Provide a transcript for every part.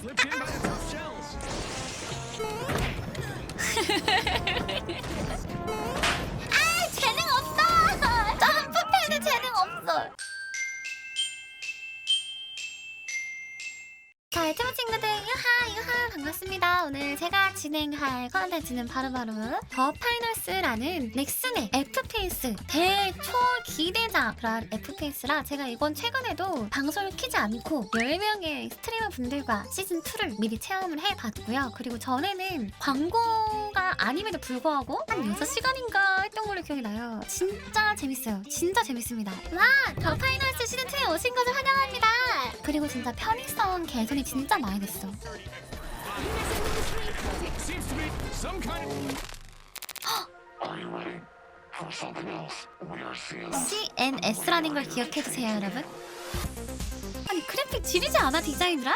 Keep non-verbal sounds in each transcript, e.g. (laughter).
Slipped in 진행할 컨텐츠는 바로바로 더 파이널스라는 넥슨의 FPS 대초기대작 그런 FPS라 제가 이번 최근에도 방송을 키지 않고 10명의 스트리머 분들과 시즌2를 미리 체험을 해봤고요. 그리고 전에는 광고가 아님에도 불구하고 한 6시간인가 했던 걸로 기억이 나요. 진짜 재밌어요. 진짜 재밌습니다. 와! 더 파이널스 시즌2에 오신 것을 환영합니다. 그리고 진짜 편의성 개선이 진짜 많이 됐어. Seems to be some kind of. Are you ready for something else? We are seeing. CNS라는 걸 기억해 주세요, 여러분. 아니 그래픽 지리지 않아 디자인이라?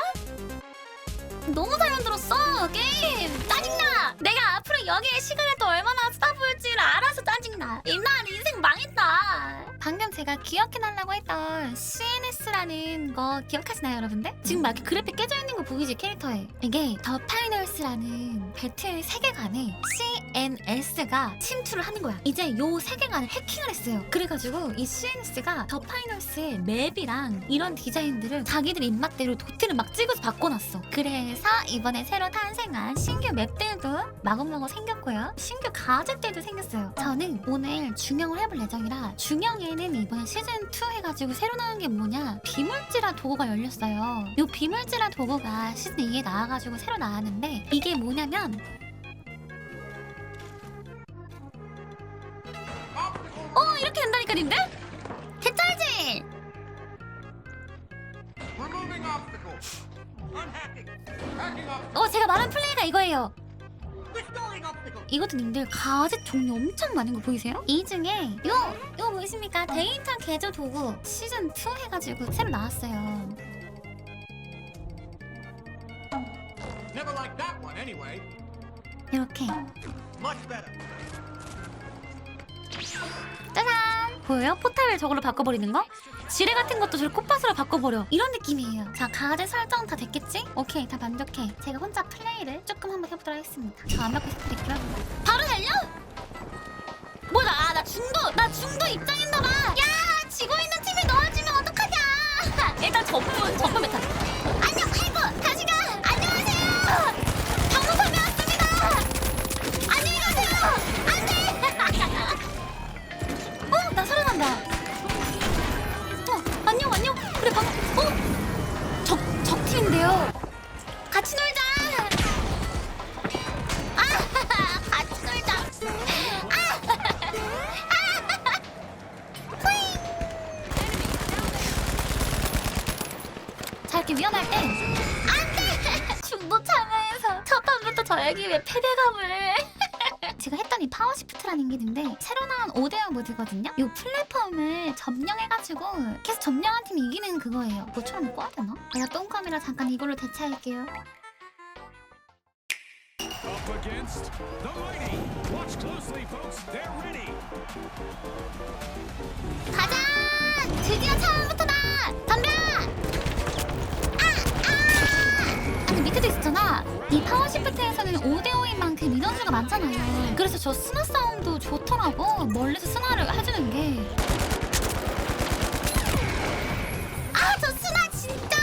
너무 잘 만들었어 게임 짜증나 내가 앞으로 여기에 시간을 또 얼마나 쏟아부을지를 알아서 짜증나 임나 인생 망했다 방금 제가 기억해달라고 했던 CNS라는 거 기억하시나요 여러분들? 지금 막 그래픽 깨져 있는 거 보이지 캐릭터에? 이게 더 파이널스라는 배틀 세계관에 CNS가 침투를 하는 거야. 이제 요 세계관을 해킹을 했어요. 그래가지고 이 CNS가 더 파이널스의 맵이랑 이런 디자인들을 자기들 입맛대로 도트를 막 찍어서 바꿔놨어. 그래서 이번에 새로 탄생한 신규 맵들도 마구마구 생겼고요. 신규 가젯들도 생겼어요. 저는 오늘 중형을 해볼 예정이라 중형 에는 이번에 시즌2 해가지고 새로 나온 게 뭐냐 비물질화 도구가 열렸어요 요 비물질화 도구가 시즌2에 나와가지고 새로 나왔는데 이게 뭐냐면 어 이렇게 된다니까 님들? 개쩔지? 어 제가 말한 플레이가 이거예요. 이것도 님들 가젯 종류 엄청 많은 거 보이세요? 이 중에 요! 요 보이십니까? 데이터 개조 도구 시즌2 해가지고 새로 나왔어요. 이렇게. 짜잔! 보여요? 포탈을 저걸로 바꿔버리는 거? 지뢰 같은 것도 저를 콧바스로 바꿔버려 이런 느낌이에요 자 가젯 설정 다 됐겠지? 오케이 다 만족해 제가 혼자 플레이를 조금 한번 해보도록 하겠습니다 저안 바꿔 드릴게요 바로 달려? 뭐야 아, 나 중도 나 중도 입장인가봐 야 지고 있는 팀을 넣어주면 어떡하냐 (laughs) 일단 전문 전문 메타 같이 놀자. 아, (laughs) 같이 놀자. 아, 아, (laughs) 후잉. 자, 이렇게 위험할 땐, 안 돼! (laughs) 중도 참여해서 첫 판부터 저에게 왜 패배감을. 이 파워시프트라는 게 있는데 새로 나온 5대5 모드거든요? 이 플랫폼을 점령해가지고 계속 점령한 팀이 이기는 그거예요 뭐처럼 꺼야 되나? 내가 똥감이라 잠깐 이걸로 대체할게요 Up against the mighty. Watch closely, folks. They're ready. 가자! 드디어 처 이 파워시프트에서는 5대5인 만큼 인원수가 많잖아요 그래서 저 스나 싸움도 좋더라고 멀리서 스나를 해주는 게 아, 저 스나 진짜!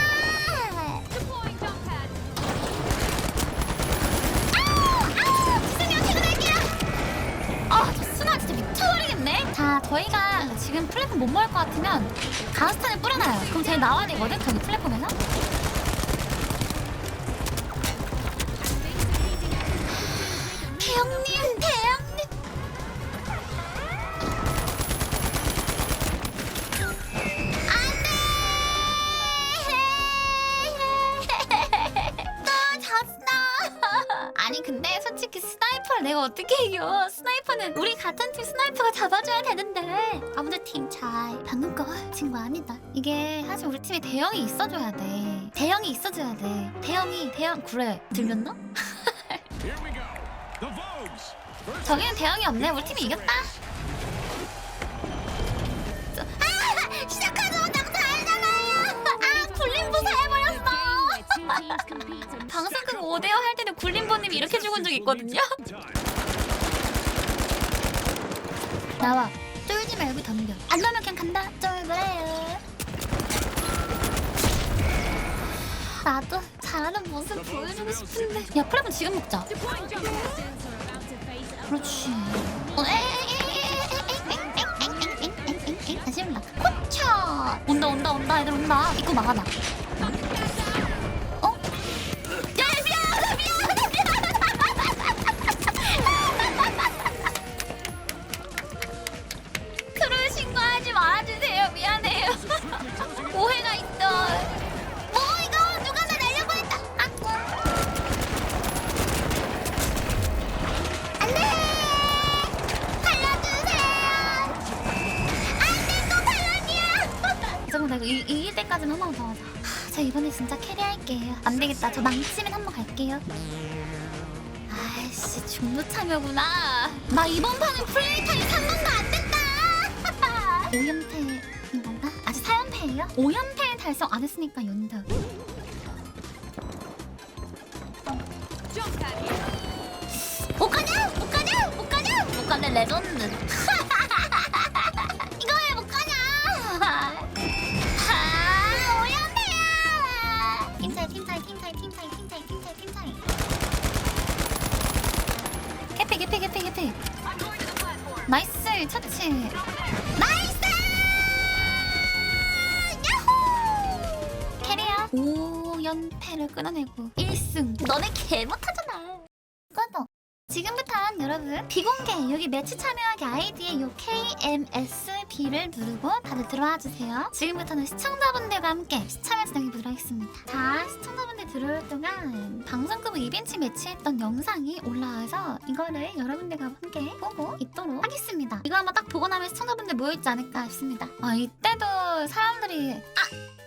아, 저 스나 진짜 미쳐버리겠네? 자, 저희가 지금 플랫폼 못 먹을 것 같으면 가스탄을 뿌려놔요. 그럼 쟤 나와야 되거든, 저기 플랫폼에서. 어떻게 이겨? 스나이퍼는 우리 같은 팀 스나이퍼가 잡아줘야 되는데 아무튼 팀잘 방금 거친거 아니다. 이게 사실 우리 팀에 대형이 있어줘야 돼. 대형이 있어줘야 돼. 대형이 대형 그래 들렸나? 저기는 대형이 없네. 우리 팀이 이겼다. 저- 아! 시작하자마자 달잖아요. 아 굴림부사 해버렸어. (laughs) 방송 그 끄고 5대5 할 때는 굴림보님이 이렇게 죽은 적 있거든요? 나와 쫄지 말고 덤벼 안 나오면 그냥 간다 쫄그래 나도 잘하는 모습 보여주고 싶은데 야 프라군 지금 먹자 그렇지 아쉽다 콘차 온다 온다 온다 애들 온다 입고 막아놔 저 이번에 진짜 캐리할게요 안 되겠다 저 망치면 한번 갈게요 아이씨 중도 참여구나 나 이번 판은 플레이 타임 3번도 안 됐다 (laughs) 5연패인 건가? 아직 4연패예요? 5연패 달성 안 했으니까 연다 못 가냐? 못 가냐? 못 가냐? 못 가네 레전드 (laughs) 5연패를 끊어내고 1승. 너네 개 못하잖아. 꺼져. 지금부터는 여러분 비공개 여기 매치 참여하기 아이디에 요 KMSB를 누르고 다들 들어와 주세요. 지금부터는 시청자분들과 함께 시청을 진행해 보도록 하겠습니다. 자 시청자분들 들어올 동안 방송국 이벤트 매치했던 영상이 올라와서 이거를 여러분들과 함께 보고 있도록 하겠습니다. 이거 한번 딱 보고 나면 시청자분들 모여있지 않을까 싶습니다. 아 이때도 사람들이 아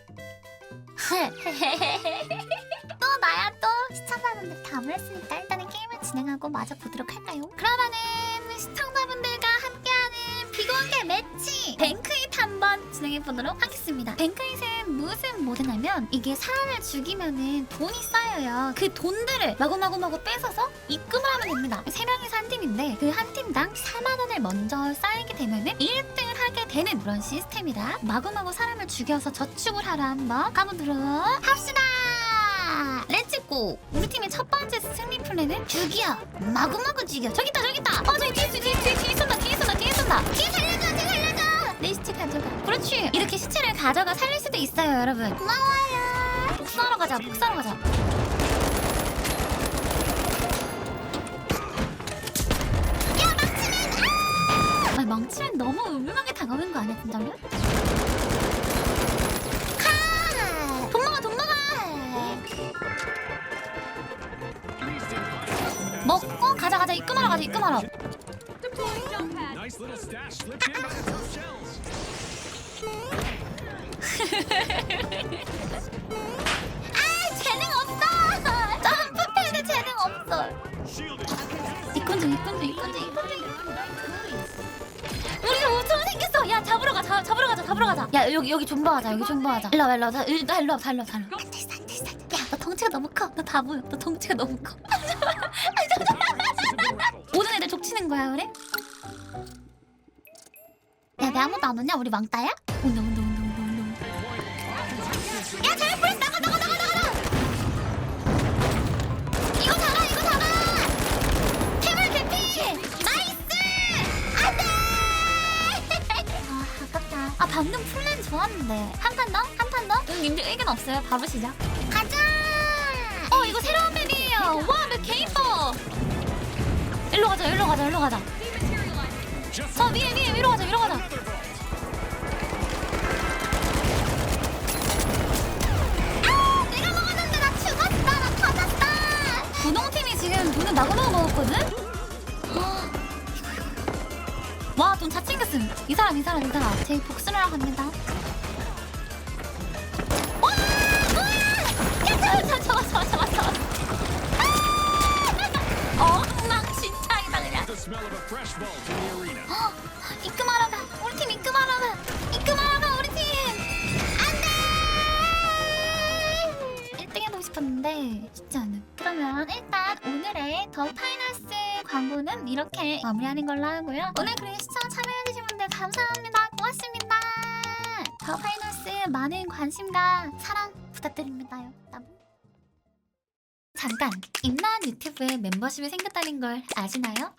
(laughs) 또 나야 또 시청자분들 다 모였으니까 일단은 게임을 진행하고 마저 보도록 할까요? 그러면은 시청자분들과 함께하는 비공개 매치 뱅크잇 한번 진행해 보도록 하겠습니다. 뱅크잇은 무슨 모드냐면 이게 사람을 죽이면은 돈이 쌓여요. 그 돈들을 마구마구마구 뺏어서 입금을 하면 됩니다. 세 명이서 한 팀인데 그 한 팀당 4만 원을 먼저 쌓이게 되면은 1등을 하게 되는 그런 시스템이라 마구마구 사람을 죽여서 저축을 하러 한번 가보도록 합시다. 렛츠고! 우리 팀의 첫 번째 승리 플랜은 죽여! 마구마구 죽여! 저기 있다 저기 있다! 어 저기 뒤에 뒤에 뒤에 뒤에 쏜다 뒤에 쏜다 뒤에 쏜다! 뒤에 살려줘 뒤에 살려줘! 내 시체 가져가 그렇지! 이렇게 시체를 가져가 살릴 수도 있어요 여러분 고마워요 복수하러 가자 복수하러 가자 야 망치는 아! 아니 망치는 너무 음흉하게 다가오는 거 아니야 진짜로? 카! 돈 먹어 돈 먹어! 먹고 가자 가자 입금하러 가자 입금하러 아 재능 없어. (laughs) 점프 패드 재능 없어. 입금 중 입금 중 우리 엄청 생겼어. 야 잡으러 가 잡, 잡으러 가자 잡으러 가자. 야 여기 여기 존버하자 여기 존버하자. 일로 와 일로 와 다- 일로 와 일로 와다 일로 와다 일로 와. 앉아있어 앉아있어 야너 덩치가 너무 커 너 다 보여. 너 덩치가 너무 커. (laughs) (laughs) 오는 애들 족치는 거야 그래? 야, 왜 아무도 안 오냐? 우리 왕따야? 온다, 온다, 온다, 온다, 온다. 야, 잘 프레스 나가, 나가, 나가, 나가! 이거 잡아, 이거 잡아! 캐물 개피! 나이스! 안 돼! 아, (laughs) 아깝다. 아, 방금 플랜 좋았는데. 한 판 더? 한 판 더? 응, 님들 의견 없어요. 바로 시작. 가자! 어, 이거 새로운 맵이에요. 와, 맵 개이뻐! 일로 가자, 일로 가자, 일로 가자. 어, 위에, 위에, 위로 가자, 위로 가자. 아, 내가 먹었는데 나 죽었어. 나 터졌어. 구동팀이 지금 돈을 마구마구 먹었거든? 와, 돈 다 챙겼음. 이 사람, 이 사람, 이 사람. 제 복수를 하러 갑니다. 마무리하는 걸로 하고요. 오늘 그리고 시청 참여해주신 분들 감사합니다. 고맙습니다. 더 파이널스 많은 관심과 사랑 부탁드립니다요. 잠깐 임나한 유튜브에 멤버십이 생겼다는 걸 아시나요?